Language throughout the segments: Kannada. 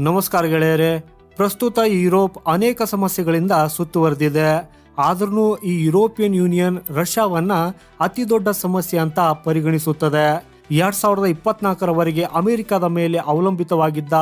ನಮಸ್ಕಾರ ಗೆಳೆಯರೆ, ಪ್ರಸ್ತುತ ಯುರೋಪ್ ಅನೇಕ ಸಮಸ್ಯೆಗಳಿಂದ ಸುತ್ತುವರೆದಿದೆ. ಆದ್ರೂ ಈ ಯುರೋಪಿಯನ್ ಯೂನಿಯನ್ ರಷ್ಯಾವನ್ನ ಅತಿ ದೊಡ್ಡ ಸಮಸ್ಯೆ ಅಂತ ಪರಿಗಣಿಸುತ್ತದೆ. ಎರಡ್ ಸಾವಿರದ ಇಪ್ಪತ್ನಾಲ್ಕರವರೆಗೆ ಅಮೆರಿಕದ ಮೇಲೆ ಅವಲಂಬಿತವಾಗಿದ್ದ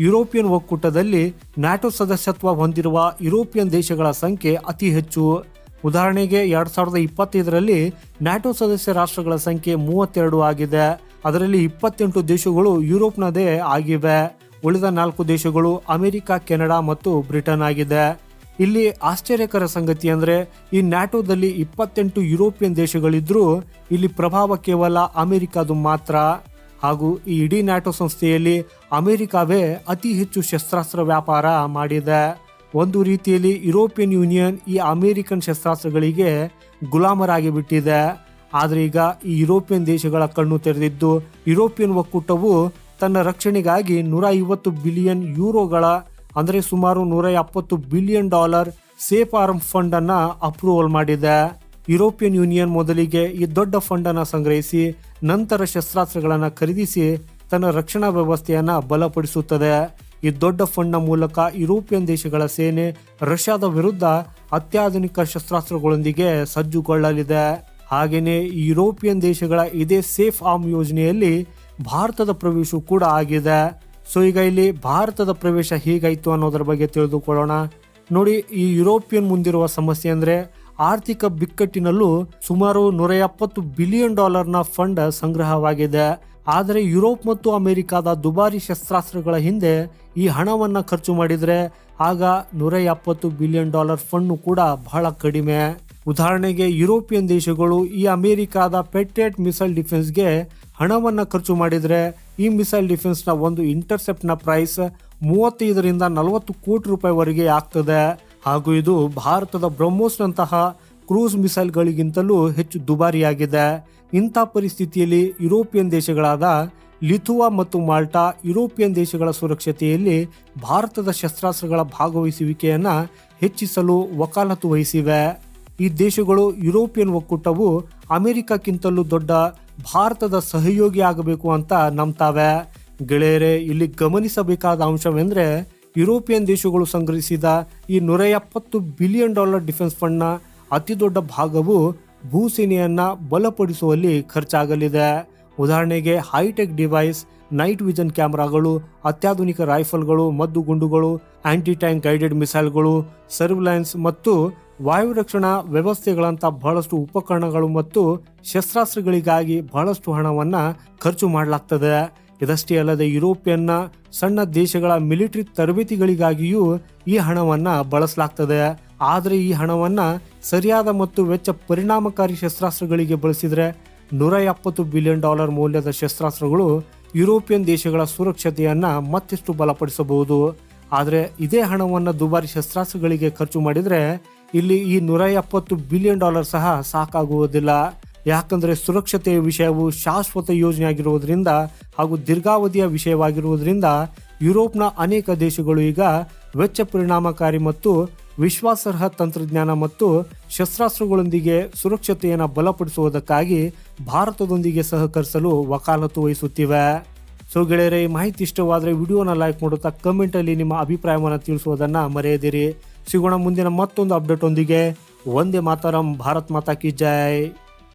ಯುರೋಪಿಯನ್ ಒಕ್ಕೂಟದಲ್ಲಿ ನ್ಯಾಟೋ ಸದಸ್ಯತ್ವ ಹೊಂದಿರುವ ಯುರೋಪಿಯನ್ ದೇಶಗಳ ಸಂಖ್ಯೆ ಅತಿ ಹೆಚ್ಚು. ಉದಾಹರಣೆಗೆ ಎರಡ್ ಸಾವಿರದ ಇಪ್ಪತ್ತೈದರಲ್ಲಿ ನ್ಯಾಟೋ ಸದಸ್ಯ ರಾಷ್ಟ್ರಗಳ ಸಂಖ್ಯೆ ಮೂವತ್ತೆರಡು ಆಗಿದೆ. ಅದರಲ್ಲಿ ಇಪ್ಪತ್ತೆಂಟು ದೇಶಗಳು ಯುರೋಪ್ನದೇ ಆಗಿವೆ. ಉಳಿದ ನಾಲ್ಕು ದೇಶಗಳು ಅಮೆರಿಕ, ಕೆನಡಾ ಮತ್ತು ಬ್ರಿಟನ್ ಆಗಿದೆ. ಇಲ್ಲಿ ಆಶ್ಚರ್ಯಕರ ಸಂಗತಿ ಅಂದ್ರೆ, ಈ ನ್ಯಾಟೋದಲ್ಲಿ ಇಪ್ಪತ್ತೆಂಟು ಯುರೋಪಿಯನ್ ದೇಶಗಳಿದ್ರೂ ಇಲ್ಲಿ ಪ್ರಭಾವ ಕೇವಲ ಅಮೆರಿಕದು ಮಾತ್ರ. ಹಾಗೂ ಈ ಇಡೀ ನ್ಯಾಟೋ ಸಂಸ್ಥೆಯಲ್ಲಿ ಅಮೆರಿಕವೇ ಅತಿ ಹೆಚ್ಚು ಶಸ್ತ್ರಾಸ್ತ್ರ ವ್ಯಾಪಾರ ಮಾಡಿದೆ. ಒಂದು ರೀತಿಯಲ್ಲಿ ಯುರೋಪಿಯನ್ ಯೂನಿಯನ್ ಈ ಅಮೆರಿಕನ್ ಶಸ್ತ್ರಾಸ್ತ್ರಗಳಿಗೆ ಗುಲಾಮರಾಗಿ ಬಿಟ್ಟಿದೆ. ಆದರೆ ಈಗ ಈ ಯುರೋಪಿಯನ್ ದೇಶಗಳ ಕಣ್ಣು ತೆರೆದಿದ್ದು, ಯುರೋಪಿಯನ್ ಒಕ್ಕೂಟವು ತನ್ನ ರಕ್ಷಣೆಗಾಗಿ ನೂರ ಐವತ್ತು ಬಿಲಿಯನ್ ಯೂರೋಗಳ, ಅಂದರೆ ಸುಮಾರು ನೂರ ಎಪ್ಪತ್ತು billion dollar safe arm fund ಅನ್ನ ಅಪ್ರೂವಲ್ ಮಾಡಿದೆ. ಯುರೋಪಿಯನ್ ಯೂನಿಯನ್ ಮೊದಲಿಗೆ ಈ ದೊಡ್ಡ ಫಂಡ್ ಅನ್ನ ಸಂಗ್ರಹಿಸಿ, ನಂತರ ಶಸ್ತ್ರಾಸ್ತ್ರಗಳನ್ನು ಖರೀದಿಸಿ ತನ್ನ ರಕ್ಷಣಾ ವ್ಯವಸ್ಥೆಯನ್ನ ಬಲಪಡಿಸುತ್ತದೆ. ಈ ದೊಡ್ಡ ಫಂಡ್ನ ಮೂಲಕ ಯುರೋಪಿಯನ್ ದೇಶಗಳ ಸೇನೆ ರಷ್ಯಾದ ವಿರುದ್ಧ ಅತ್ಯಾಧುನಿಕ ಶಸ್ತ್ರಾಸ್ತ್ರಗಳೊಂದಿಗೆ ಸಜ್ಜುಗೊಳ್ಳಲಿದೆ. ಹಾಗೆಯೇ ಯುರೋಪಿಯನ್ ದೇಶಗಳ ಇದೇ ಸೇಫ್ ಆರ್ಮ್ ಯೋಜನೆಯಲ್ಲಿ ಭಾರತದ ಪ್ರವೇಶವೂ ಕೂಡ ಆಗಿದೆ. ಸೊ ಈಗ ಇಲ್ಲಿ ಭಾರತದ ಪ್ರವೇಶ ಹೇಗಾಯ್ತು ಅನ್ನೋದರ ಬಗ್ಗೆ ತಿಳಿದುಕೊಳ್ಳೋಣ. ನೋಡಿ, ಈ ಯುರೋಪಿಯನ್ ಮುಂದಿರುವ ಸಮಸ್ಯೆ ಅಂದ್ರೆ ಆರ್ಥಿಕ ಬಿಕ್ಕಟ್ಟಿನಲ್ಲೂ ಸುಮಾರು ನೂರ ಎಪ್ಪತ್ತು ಬಿಲಿಯನ್ ಡಾಲರ್ನ ಫಂಡ್ ಸಂಗ್ರಹವಾಗಿದೆ. ಆದರೆ ಯುರೋಪ್ ಮತ್ತು ಅಮೆರಿಕಾದ ದುಬಾರಿ ಶಸ್ತ್ರಾಸ್ತ್ರಗಳ ಹಿಂದೆ ಈ ಹಣವನ್ನ ಖರ್ಚು ಮಾಡಿದ್ರೆ ಆಗ ನೂರ ಎಪ್ಪತ್ತು ಬಿಲಿಯನ್ ಡಾಲರ್ ಫಂಡ್ ಕೂಡ ಬಹಳ ಕಡಿಮೆ. ಉದಾಹರಣೆಗೆ ಯುರೋಪಿಯನ್ ದೇಶಗಳು ಈ ಅಮೆರಿಕಾದ ಪೆಟ್ರೇಟ್ ಮಿಸೈಲ್ ಡಿಫೆನ್ಸ್ಗೆ ಹಣವನ್ನ ಖರ್ಚು ಮಾಡಿದರೆ ಈ ಮಿಸೈಲ್ ಡಿಫೆನ್ಸ್ನ ಒಂದು ಇಂಟರ್ಸೆಪ್ಟ್ನ ಪ್ರೈಸ್ ಮೂವತ್ತೈದರಿಂದ ನಲವತ್ತು ಕೋಟಿ ರೂಪಾಯಿವರೆಗೆ ಆಗ್ತದೆ. ಹಾಗೂ ಇದು ಭಾರತದ ಬ್ರಹ್ಮೋಸ್ನಂತಹ ಕ್ರೂಸ್ ಮಿಸೈಲ್ಗಳಿಗಿಂತಲೂ ಹೆಚ್ಚು ದುಬಾರಿಯಾಗಿದೆ. ಇಂಥ ಪರಿಸ್ಥಿತಿಯಲ್ಲಿ ಯುರೋಪಿಯನ್ ದೇಶಗಳಾದ ಲಿಥುವಾ ಮತ್ತು ಮಾಲ್ಟಾ ಯುರೋಪಿಯನ್ ದೇಶಗಳ ಸುರಕ್ಷತೆಯಲ್ಲಿ ಭಾರತದ ಶಸ್ತ್ರಾಸ್ತ್ರಗಳ ಭಾಗವಹಿಸುವಿಕೆಯನ್ನು ಹೆಚ್ಚಿಸಲು ವಕಾಲತ್ತು ವಹಿಸಿವೆ. ಈ ದೇಶಗಳು ಯುರೋಪಿಯನ್ ಒಕ್ಕೂಟವು ಅಮೆರಿಕಕ್ಕಿಂತಲೂ ದೊಡ್ಡ ಭಾರತದ ಸಹಯೋಗಿ ಆಗಬೇಕು ಅಂತ ನಂಬ್ತಾವೆ. ಗೆಳೆಯರೆ, ಇಲ್ಲಿ ಗಮನಿಸಬೇಕಾದ ಅಂಶವೆಂದರೆ ಯುರೋಪಿಯನ್ ದೇಶಗಳು ಸಂಗ್ರಹಿಸಿದ ಈ ನೂರ ಎಪ್ಪತ್ತು ಬಿಲಿಯನ್ ಡಾಲರ್ ಡಿಫೆನ್ಸ್ ಫಂಡ್ನ ಅತಿ ದೊಡ್ಡ ಭಾಗವು ಭೂಸೇನೆಯನ್ನು ಬಲಪಡಿಸುವಲ್ಲಿ ಖರ್ಚಾಗಲಿದೆ. ಉದಾಹರಣೆಗೆ ಹೈಟೆಕ್ ಡಿವೈಸ್ ನೈಟ್ ವಿಜನ್ ಕ್ಯಾಮೆರಾಗಳು, ಅತ್ಯಾಧುನಿಕ ರೈಫಲ್ಗಳು, ಮದ್ದು ಗುಂಡುಗಳು ಆಂಟಿ ಟ್ಯಾಂಕ್ ಗೈಡೆಡ್ ಮಿಸೈಲ್ಗಳು, ಸರ್ವಿಲೆನ್ಸ್ ಮತ್ತು ವಾಯು ರಕ್ಷಣಾ ವ್ಯವಸ್ಥೆಗಳಂತ ಬಹಳಷ್ಟು ಉಪಕರಣಗಳು ಮತ್ತು ಶಸ್ತ್ರಾಸ್ತ್ರಗಳಿಗಾಗಿ ಬಹಳಷ್ಟು ಹಣವನ್ನ ಖರ್ಚು ಮಾಡಲಾಗ್ತದೆ. ಇದಷ್ಟೇ ಅಲ್ಲದೆ ಯುರೋಪಿಯನ್ನ ಸಣ್ಣ ದೇಶಗಳ ಮಿಲಿಟರಿ ತರಬೇತಿಗಳಿಗಾಗಿಯೂ ಈ ಹಣವನ್ನ ಬಳಸಲಾಗ್ತದೆ. ಆದರೆ ಈ ಹಣವನ್ನ ಸರಿಯಾದ ಮತ್ತು ವೆಚ್ಚ ಪರಿಣಾಮಕಾರಿ ಶಸ್ತ್ರಾಸ್ತ್ರಗಳಿಗೆ ಬಳಸಿದರೆ ನೂರ ಎಪ್ಪತ್ತು ಬಿಲಿಯನ್ ಡಾಲರ್ ಮೌಲ್ಯದ ಶಸ್ತ್ರಾಸ್ತ್ರಗಳು ಯುರೋಪಿಯನ್ ದೇಶಗಳ ಸುರಕ್ಷತೆಯನ್ನ ಮತ್ತಿಷ್ಟು ಬಲಪಡಿಸಬಹುದು. ಆದರೆ ಇದೇ ಹಣವನ್ನು ದುಬಾರಿ ಶಸ್ತ್ರಾಸ್ತ್ರಗಳಿಗೆ ಖರ್ಚು ಮಾಡಿದರೆ ಇಲ್ಲಿ ಈ ನೂರ ಎಪ್ಪತ್ತು ಬಿಲಿಯನ್ ಡಾಲರ್ ಸಹ ಸಾಕಾಗುವುದಿಲ್ಲ. ಯಾಕಂದ್ರೆ ಸುರಕ್ಷತೆಯ ವಿಷಯವು ಶಾಶ್ವತ ಯೋಜನೆ ಆಗಿರುವುದರಿಂದ ಹಾಗೂ ದೀರ್ಘಾವಧಿಯ ವಿಷಯವಾಗಿರುವುದರಿಂದ ಯುರೋಪ್ನ ಅನೇಕ ದೇಶಗಳು ಈಗ ವೆಚ್ಚ ಪರಿಣಾಮಕಾರಿ ಮತ್ತು ವಿಶ್ವಾಸಾರ್ಹ ತಂತ್ರಜ್ಞಾನ ಮತ್ತು ಶಸ್ತ್ರಾಸ್ತ್ರಗಳೊಂದಿಗೆ ಸುರಕ್ಷತೆಯನ್ನು ಬಲಪಡಿಸುವುದಕ್ಕಾಗಿ ಭಾರತದೊಂದಿಗೆ ಸಹಕರಿಸಲು ವಕಾಲತ್ತು ವಹಿಸುತ್ತಿವೆ. ಸೊ ಗೆಳೆಯರೆ, ಈ ಮಾಹಿತಿ ಇಷ್ಟವಾದರೆ ವಿಡಿಯೋನ ಲೈಕ್ ಮಾಡುತ್ತಾ ಕಮೆಂಟಲ್ಲಿ ನಿಮ್ಮ ಅಭಿಪ್ರಾಯವನ್ನು ತಿಳಿಸುವುದನ್ನು ಮರೆಯದಿರಿ. ಸಿಗೋಣ ಮುಂದಿನ ಮತ್ತೊಂದು ಅಪ್ಡೇಟ್ ಒಂದಿಗೆ. ಒಂದೇ ಮಾತರಂ, ಭಾರತ್ ಮಾತಾ ಕಿ ಜೈ.